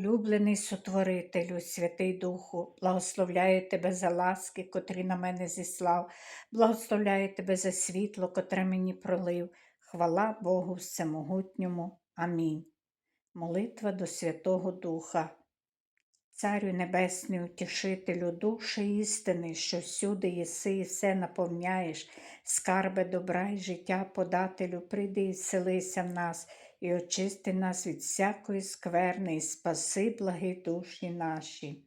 Улюблений сотворителю, Святий Духу, благословляю тебе за ласки, котрі на мене зіслав, благословляю тебе за світло, котре мені пролив. Хвала Богу Всемогутньому. Амінь. Молитва до Святого Духа. Царю Небесний, утішителю, душі істини, що всюди єси і все наповняєш, скарби добра і життя подателю, прийди і вселися в нас, і очисти нас від всякої скверни, і спаси благі душі наші.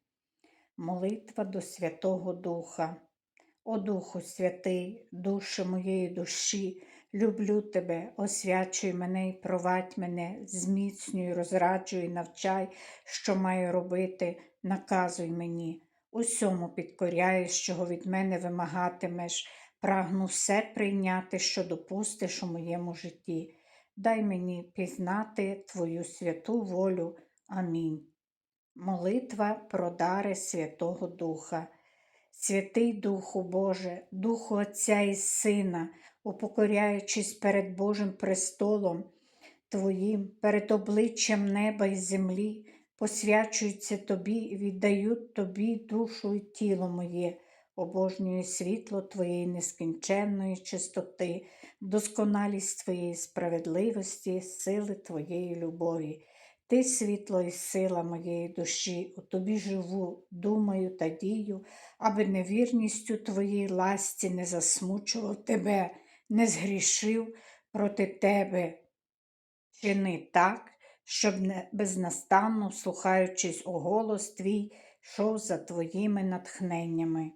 Молитва до Святого Духа. О Духу Святий, душе моєї душі, люблю тебе, освячуй мене і провадь мене, зміцнюй, розраджуй, навчай, що маю робити, наказуй мені. Усьому підкоряюсь, чого від мене вимагатимеш, прагну все прийняти, що допустиш у моєму житті. Дай мені пізнати Твою святу волю. Амінь. Молитва про дари Святого Духа. Святий Духу Боже, Духу Отця і Сина, упокоряючись перед Божим престолом Твоїм, перед обличчям неба і землі, посвячуються Тобі і віддають Тобі душу і тіло моє, обожнюю світло Твоєї нескінченної чистоти, досконалість Твоєї справедливості, сили Твоєї любові. Ти світло і сила моєї душі, у тобі живу, думаю та дію, аби невірністю твоїй ласті не засмучував тебе, не згрішив проти тебе. Чини так, щоб не безнастанно, слухаючись у твій, йшов за твоїми натхненнями.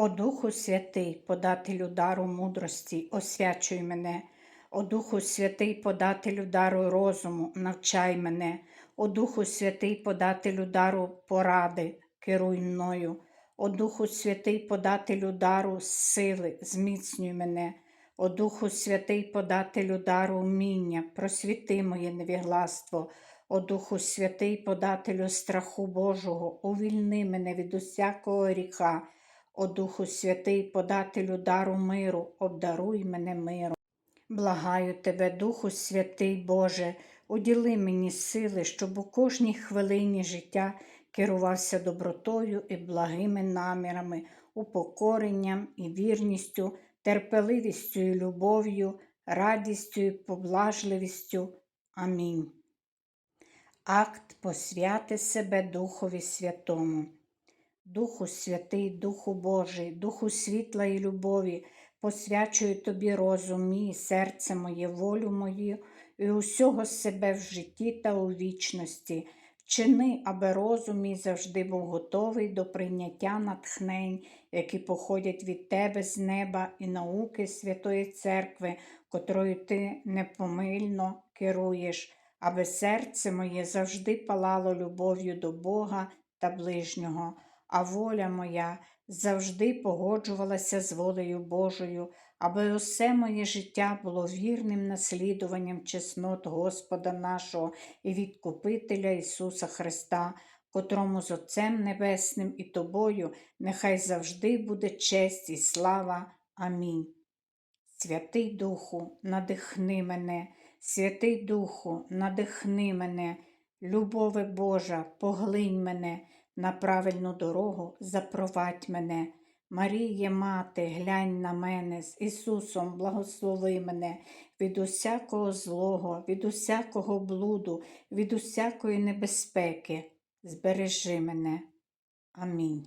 О Духу Святий, подателю дару мудрості, освячуй мене. О Духу Святий, подателю дару розуму, навчай мене, о Духу Святий, подателю дару поради, керуй мною, о Духу Святий, подателю дару сили, зміцнюй мене, о Духу Святий, подателю дару вміння, просвіти моє невігластво, о Духу Святий, подателю страху Божого, увільни мене від усякого гріха, о Духу Святий, подателю дару миру, обдаруй мене миром. Благаю тебе, Духу Святий Боже, уділи мені сили, щоб у кожній хвилині життя керувався добротою і благими намірами, упокоренням і вірністю, терпеливістю і любов'ю, радістю і поблажливістю. Амінь. Акт посвяти себе Духові Святому. Духу Святий, Духу Божий, Духу світла і любові посвячую тобі розум мій, серце моє, волю мою і усього себе в житті та у вічності. Чини, аби розум мій завжди був готовий до прийняття натхнень, які походять від тебе з неба і науки Святої Церкви, котрою ти непомильно керуєш, аби серце моє завжди палало любов'ю до Бога та ближнього, а воля моя завжди погоджувалася з волею Божою, аби усе моє життя було вірним наслідуванням чеснот Господа нашого і Відкупителя Ісуса Христа, котрому з Отцем Небесним і Тобою нехай завжди буде честь і слава. Амінь. Святий Духу, надихни мене, Святий Духу, надихни мене, любове Божа, поглинь мене на правильну дорогу запровадь мене. Маріє, мати, глянь на мене з Ісусом, благослови мене від усякого злого, від усякого блуду, від усякої небезпеки. Збережи мене. Амінь.